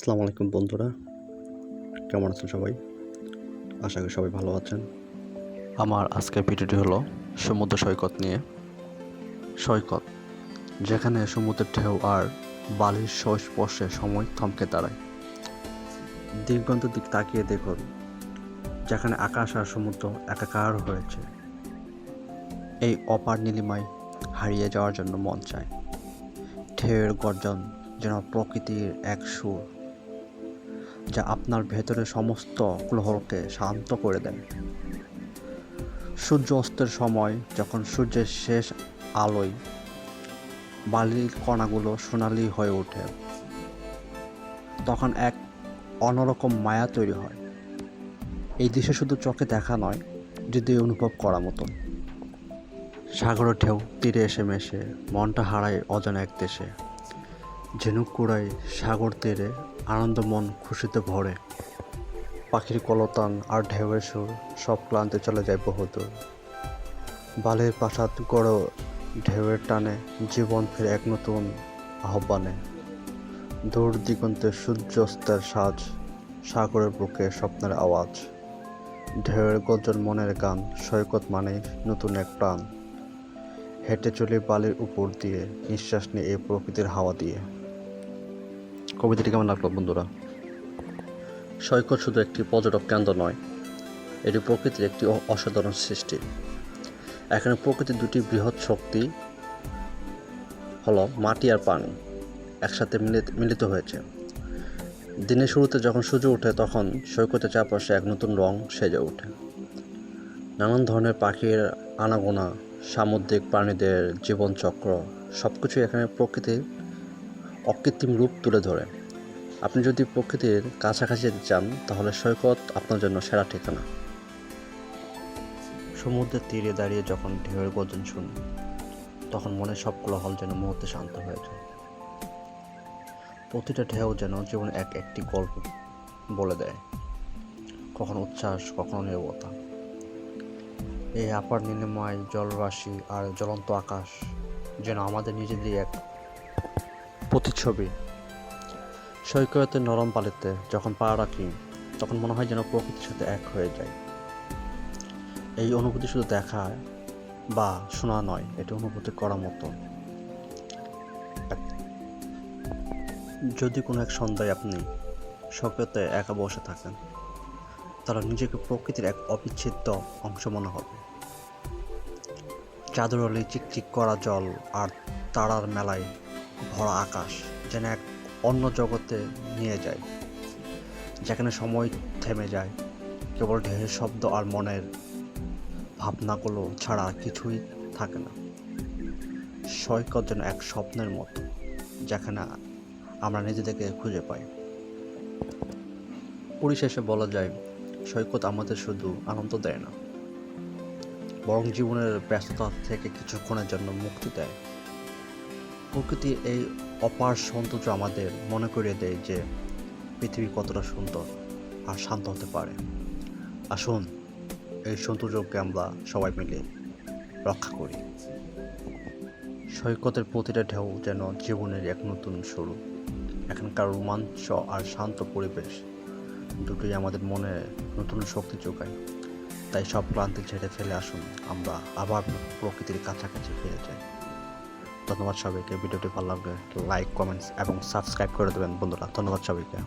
আসসালামু আলাইকুম বন্ধুরা। কেমন আছেন সবাই? আশা করি সবাই ভালো আছেন। আমার আজকের ভিডিওটি হলো সমুদ্র সৈকত নিয়ে। সৈকত, যেখানে সমুদ্রের ঢেউ আর বালির সংস্পর্শে সময় থমকে দাঁড়ায়। দিগন্ত দিক তাকিয়ে দেখুন, যেখানে আকাশ আর সমুদ্র একাকার হয়েছে। এই অপার নীলিমায় হারিয়ে যাওয়ার জন্য মন চায়। ঢেউয়ের গর্জন যেন প্রকৃতির এক সুর। যা আপনার ভেতরে সমস্ত গ্রহকে শান্ত করে দেন। সূর্য অস্তের সময় যখন সূর্যের শেষ আলোয় বালির কণাগুলো সোনালি হয়ে ওঠে, তখন এক অন্যরকম মায়া তৈরি হয়। এই দৃশ্য শুধু চোখে দেখা নয় যদি অনুভব করা মতন সাগরের ঢেউ তীরে এসে মেশে, মনটা হারায় অজানা এক দেশে। ঝিনুক কুড়াই সাগর তীরে আনন্দ মন খুশিতে ভরে। পাখির কলতান আর ঢেউয়ের সুর সব ক্লান্তি চলে যায় বহুদূর। বালির প্রাসাদ গড়ে ঢেউয়ের টানে জীবন ফিরে এক নতুন আহ্বানে। দূর দিগন্তে সূর্যাস্তের সাজ, সাগরের বুকে স্বপ্নের আওয়াজ। ঢেউয়ের গর্জন মনের গান, সৈকত মানে নতুন এক প্রাণ। হেঁটে চলে বালির উপর দিয়ে, নিঃশ্বাস নিয়ে এই প্রকৃতির হাওয়া দিয়ে। কবিতাটি কেমন লাগল বন্ধুরা? সৈকত শুধু একটি পর্যটক কেন্দ্র নয়, এটি প্রকৃতির একটি অসাধারণ সৃষ্টি। এখানে প্রকৃতির দুটি বৃহৎ শক্তি হলো মাটি আর পানি একসাথে মিলিত হয়েছে। দিনের শুরুতে যখন সূর্য ওঠে তখন সৈকতের চারপাশে এক নতুন রং সেজে ওঠে। নানান ধরনের পাখির আনাগোনা, সামুদ্রিক প্রাণীদের জীবনচক্র সব কিছু এখানে প্রকৃতির অকৃত্রিম রূপ তুলে ধরে। আপনি যদি প্রকৃতির কাছাকাছি যেতে চান, তাহলে সৈকত আপনার জন্য সেরা ঠিকানা। সমুদ্রের তীরে দাঁড়িয়ে যখন ঢেউয়ের গর্জন শুনি, তখন মনে সব কোলাহল যেন মুহূর্তে শান্ত হয়ে যায়। প্রতিটা ঢেউ যেন জীবনে এক একটি গল্প বলে দেয়। কখনো উচ্ছ্বাস, কখনো নিরবতা। এই আপার নীলিময় জলরাশি আর জ্বলন্ত আকাশ যেন আমাদের নিজেদের এক প্রতিচ্ছবি। সৈকতের নরম পালিতে যখন পা রাখি, তখন মনে হয় যেন প্রকৃতির সাথে এক হয়ে যায় এই অনুভূতি শুধু দেখা বা শোনা নয়, এটি অনুভূতি করার মতো। যদি কোনো এক সন্ধ্যায় আপনি সৈকতে একা বসে থাকেন, তাহলে নিজেকে প্রকৃতির এক অবিচ্ছেদ্য অংশ মনে হবে। চাদর আলি চিকচিক করা জল আর তারার মেলায় ভরা আকাশ যেন এক অন্য জগতে নিয়ে যায়, যেখানে সময় থেমে যায়। কেবল ঢেউয়ের শব্দ আর মনের ভাবনাগুলো ছাড়া কিছুই থাকে না। সৈকত যেন এক স্বপ্নের মতো, যেখানে আমরা নিজেদেরকে খুঁজে পাই। পরিশেষে বলা যায়, সৈকত আমাদের শুধু আনন্দ দেয় না, বরং জীবনের ব্যস্ততা থেকে কিছুক্ষণের জন্য মুক্তি দেয়। প্রকৃতির এই অপার সৌন্দর্য আমাদের মনে করিয়ে দেয় যে পৃথিবী কতটা সুন্দর আর শান্ত হতে পারে। আসুন, এই সৌন্দর্যকে আমরা সবাই মিলে রক্ষা করি। সৈকতের প্রতিটা ঢেউ যেন জীবনের এক নতুন শুরু এখানকার রোমাঞ্চ আর শান্ত পরিবেশ দুটোই আমাদের মনে নতুন শক্তি যোগায়। তাই সব ক্লান্তি ছেড়ে ফেলে আসুন, আমরা আবার প্রকৃতির কাছাকাছি ফিরে যাই। ধন্যবাদ সবাইকে। ভিডিওটি ভালো লাগলে লাইক কমেন্টস এবং সাবস্ক্রাইব করে দেবেন বন্ধুরা। ধন্যবাদ সবাইকে।